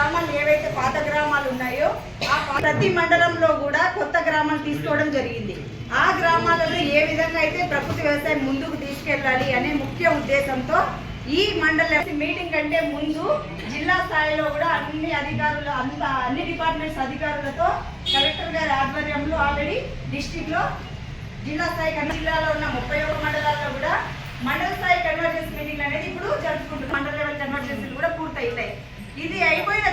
గ్రామాలు ఏవైతే పాత గ్రామాలు ఉన్నాయో ఆ ప్రతి మండలంలో కూడా కొత్త గ్రామాలు తీసుకోవడం జరిగింది. ఆ గ్రామాలలో ఏ విధంగా అయితే ప్రకృతి వ్యవసాయం ముందుకు తీసుకెళ్ళాలి అనే ముఖ్య ఉద్దేశంతో ఈ మండల మీటింగ్ కంటే ముందు జిల్లా స్థాయిలో కూడా అన్ని అధికారులు అంత అన్ని డిపార్ట్మెంట్స్ అధికారులతో కలెక్టర్ గారి ఆధ్వర్యంలో ఆల్రెడీ డిస్టిక్లో జిల్లా స్థాయి కన్నా జిల్లాలో ఉన్న ముప్పై మండలాల్లో కూడా మండల స్థాయి కన్వర్జెన్స్ మీటింగ్ అనేది ఇప్పుడు జరుపుకుంటున్నారు మండల లెవెల్ కన్వర్జెన్సీలు కూడా పూర్తయితాయి ఇది అయిపోయిన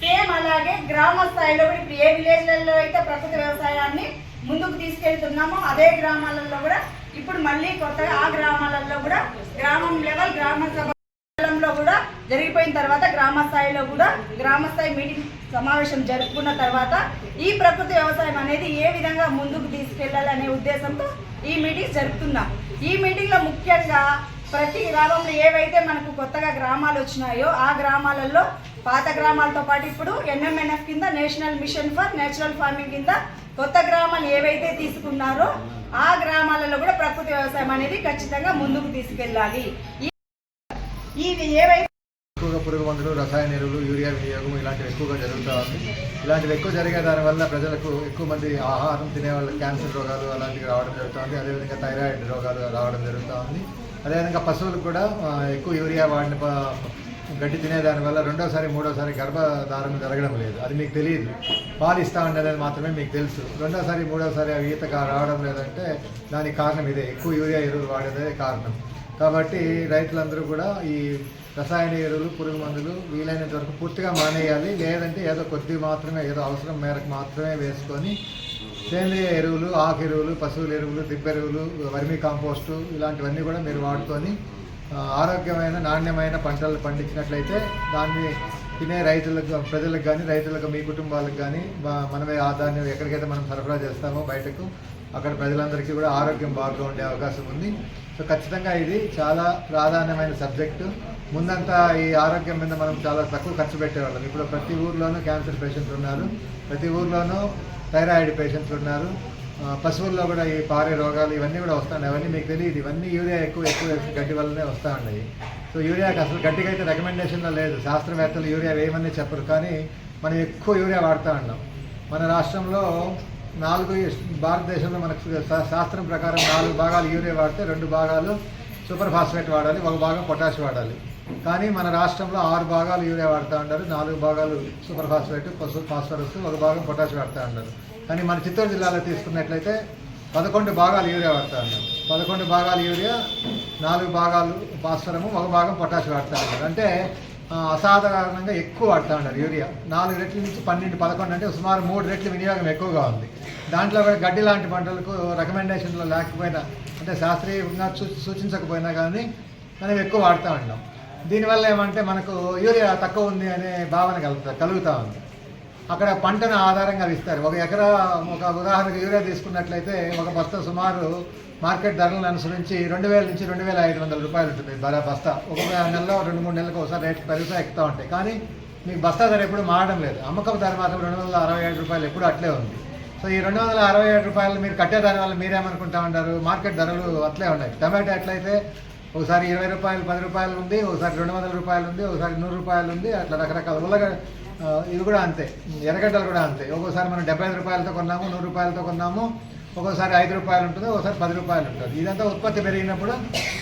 సేమ్ అలాగే గ్రామ స్థాయిలో కూడా ఇప్పుడు ఏ విలేజ్లలో అయితే ప్రకృతి వ్యవసాయాన్ని ముందుకు తీసుకెళ్తున్నామో అదే గ్రామాలలో కూడా ఇప్పుడు మళ్ళీ కొత్తగా ఆ గ్రామాలలో కూడా గ్రామం లెవెల్ గ్రామ సభలో కూడా జరిగిపోయిన తర్వాత గ్రామ స్థాయిలో కూడా గ్రామ స్థాయి మీటింగ్ సమావేశం జరుపుకున్న తర్వాత ఈ ప్రకృతి వ్యవసాయం అనేది ఏ విధంగా ముందుకు తీసుకెళ్ళాలనే ఉద్దేశంతో ఈ మీటింగ్ జరుపుతున్నాం. ఈ మీటింగ్లో ముఖ్యంగా ప్రతి గ్రామంలో ఏవైతే మనకు కొత్తగా గ్రామాలు వచ్చినాయో ఆ గ్రామాలలో పాత గ్రామాలతో పాటు ఇప్పుడు ఎన్ఎంఎన్ఎఫ్ కింద national mission for natural farming కింద కొత్త గ్రామాలు ఏవైతే తీసుకున్నారో ఆ గ్రామాలలో కూడా ప్రకృతి వ్యవసాయం అనేది ఖచ్చితంగా ముందుకు తీసుకెళ్ళాలి. ఇది ఏవైతే ఎక్కువగా పురుగు మందులు రసాయన ఎరువులు యూరియా వినియోగం ఇలాంటివి ఎక్కువగా జరుగుతూ ఉంది. ఇలాంటివి ఎక్కువ జరిగే దానివల్ల ప్రజలకు ఎక్కువ మంది ఆహారం తినే వాళ్ళు క్యాన్సర్ రోగాలు అలాంటివి రావడం జరుగుతుంది అదేవిధంగా థైరాయిడ్ రోగాలు రావడం జరుగుతూ ఉంది. అదేవిధంగా పశువులకు కూడా ఎక్కువ యూరియా వాడిన గడ్డి తినేదాని వల్ల రెండోసారి మూడోసారి గర్భధారణ జరగడం లేదు. అది మీకు తెలియదు. పాలు ఇస్తా ఉండేది మాత్రమే మీకు తెలుసు. రెండోసారి మూడోసారి అవి ఈత రావడం లేదంటే దానికి కారణం ఇదే. ఎక్కువ యూరియా ఎరువులు వాడేదే కారణం. కాబట్టి రైతులందరూ కూడా ఈ రసాయన ఎరువులు పురుగు మందులు వీలైనంత వరకు పూర్తిగా మానేయాలి. లేదంటే ఏదో కొద్ది మాత్రమే ఏదో అవసరం మేరకు మాత్రమే వేసుకొని సేంద్రియ ఎరువులు ఆకు ఎరువులు పశువుల ఎరువులు తిప్పెరువులు వర్మీ కాంపోస్టు ఇలాంటివన్నీ కూడా మీరు వాడుకొని ఆరోగ్యమైన నాణ్యమైన పంటలు పండించినట్లయితే దాన్ని తినే రైతులకు ప్రజలకు కానీ రైతులకు మీ కుటుంబాలకు కానీ మనమే ఆదాన్ని ఎక్కడికైతే మనం సరఫరా చేస్తామో బయటకు అక్కడ ప్రజలందరికీ కూడా ఆరోగ్యం బాగా ఉండే అవకాశం ఉంది. సో ఖచ్చితంగా ఇది చాలా ప్రాధాన్యమైన సబ్జెక్టు. ముందంతా ఈ ఆరోగ్యం మీద మనం చాలా తక్కువ ఖర్చు పెట్టేవాళ్ళం. ఇప్పుడు ప్రతి ఊర్లోనూ క్యాన్సర్ పేషెంట్లు ఉన్నారు. ప్రతి ఊర్లోనూ థైరాయిడ్ పేషెంట్స్ ఉన్నారు. పశువుల్లో కూడా ఈ పారే రోగాలు ఇవన్నీ కూడా వస్తున్నాయి అవన్నీ మీకు తెలియదు. ఇవన్నీ యూరియా ఎక్కువ ఎక్కువ గడ్డి వల్లనే వస్తూ ఉన్నాయి సో యూరియాకి అసలు గడ్డికి అయితే రికమెండేషన్లో లేదు. శాస్త్రవేత్తలు యూరియా వేయమని చెప్పరు. కానీ మనం ఎక్కువ యూరియా వాడుతూ ఉన్నాం. మన రాష్ట్రంలో నాలుగు భారతదేశంలో మనకు శా- శాస్త్రం ప్రకారం నాలుగు భాగాలు యూరియా వాడితే రెండు భాగాలు సూపర్ ఫాస్ఫేట్ వాడాలి ఒక భాగం పొటాష్ వాడాలి. కానీ మన రాష్ట్రంలో ఆరు భాగాలు యూరియా వాడుతూ ఉంటారు నాలుగు భాగాలు సూపర్ ఫాస్ఫేట్ పశు ఫాస్ఫరస్ ఒక భాగం పొటాష్ వాడుతూ ఉంటారు కానీ మన చిత్తూరు జిల్లాలో తీసుకున్నట్లయితే పదకొండు భాగాలు యూరియా వాడుతూ ఉంటారు పదకొండు భాగాలు యూరియా నాలుగు భాగాలు ఫాస్ఫరము ఒక భాగం పొటాష్ వాడుతూ ఉంటారు అంటే అసాధారణంగా ఎక్కువ వాడుతూ ఉంటారు యూరియా. నాలుగు రెట్ల నుంచి పన్నెండు పదకొండు అంటే సుమారు మూడు రెట్ల వినియోగం ఎక్కువగా ఉంది. దాంట్లో కూడా గడ్డి లాంటి పంటలకు రికమెండేషన్లో లేకపోయినా అంటే శాస్త్రీయంగా సూ సూచించకపోయినా కానీ మనం ఎక్కువ వాడుతూ ఉంటాం దీనివల్ల ఏమంటే మనకు యూరియా తక్కువ ఉంది అనే భావన కలుగుతా కలుగుతూ ఉంది. అక్కడ పంటను ఆధారంగా ఇస్తారు. ఒక ఎకరా ఒక ఉదాహరణకు యూరియా తీసుకున్నట్లయితే ఒక బస్తా సుమారు మార్కెట్ ధరలను అనుసరించి రెండు వేల నుంచి రెండు వేల ఐదు వందల రూపాయలు ఉంటుంది ధర బస్తా. ఒక నెలలో రెండు మూడు నెలలకు ఒకసారి రేట్లు పెరుగుతూ ఎక్కుతూ ఉంటాయి. కానీ మీకు బస్తా ధర ఎప్పుడు మారడం లేదు. అమ్మకం ధర మాత్రం రెండు వందల అరవై ఏడు రూపాయలు ఎప్పుడు అట్లే ఉంది. సో ఈ రెండు వందల అరవై ఏడు రూపాయలు మీరు కట్టే దాని వల్ల మీరేమనుకుంటా ఉంటారు మార్కెట్ ధరలు అట్లే ఉన్నాయి. టమాటా ఎట్లయితే ఒకసారి ఇరవై రూపాయలు పది రూపాయలు ఉంది ఒకసారి రెండు వందల రూపాయలు ఉంది ఒకసారి నూరు రూపాయలు ఉంది అట్లా రకరకాల ఉల్లగ ఇవి కూడా అంతే ఎర్రగడ్డలు కూడా అంతే. ఒక్కోసారి మనం డెబ్బై ఐదు రూపాయలతో కొన్నాము నూరు రూపాయలతో కొన్నాము ఒక్కోసారి ఐదు రూపాయలు ఉంటుంది ఒకసారి పది రూపాయలు ఉంటుంది. ఇదంతా ఉత్పత్తి పెరిగినప్పుడు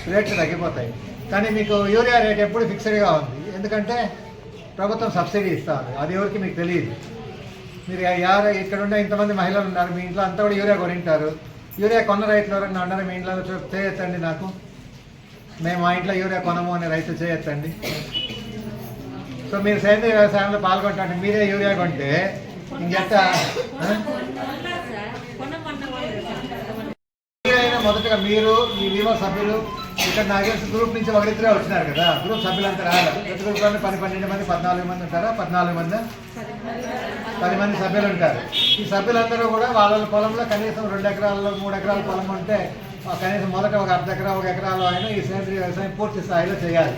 రేట్లు తగ్గిపోతాయి. కానీ మీకు యూరియా రేట్ ఎప్పుడు ఫిక్స్డ్గా ఉంది. ఎందుకంటే ప్రభుత్వం సబ్సిడీ ఇస్తా ఉంది. అది ఎవరికి మీకు తెలియదు. మీరు యారు ఇక్కడ ఉండే ఇంతమంది మహిళలు ఉన్నారు మీ ఇంట్లో అంతా కూడా యూరియా కొనింటారు. యూరియా కొన్న రైతులు ఎవరైనా ఉన్నారు మీ ఇంట్లో? చూ- నాకు. మేము మా ఇంట్లో యూరియా కొనము అనే రైతు చేయొచ్చండి. సో మీరు సేంద్రీయ వ్యవసాయంలో పాల్గొంటే మీరే యూరియా కొంటే ఇంకెట్ట మొదటగా మీరు మీ వివో సభ్యులు ఇక్కడ తెలిసి గ్రూప్ నుంచి ఒకరిద్దరే వచ్చినారు కదా. గ్రూప్ సభ్యులంతా రాలేదు. ప్రతి గ్రూప్లోనే పది పన్నెండు మంది పద్నాలుగు మంది ఉంటారా? పద్నాలుగు మంది? పది మంది సభ్యులు ఉంటారు. ఈ సభ్యులందరూ కూడా వాళ్ళ పొలంలో కనీసం రెండు ఎకరాల్లో మూడు ఎకరాల పొలం ఉంటే కనీసం మొదట ఒక అర్ధ ఎకరా ఒక ఎకరాలో అయినా ఈ సేంద్రీయ వ్యవసాయం పూర్తి స్థాయిలో చేయాలి.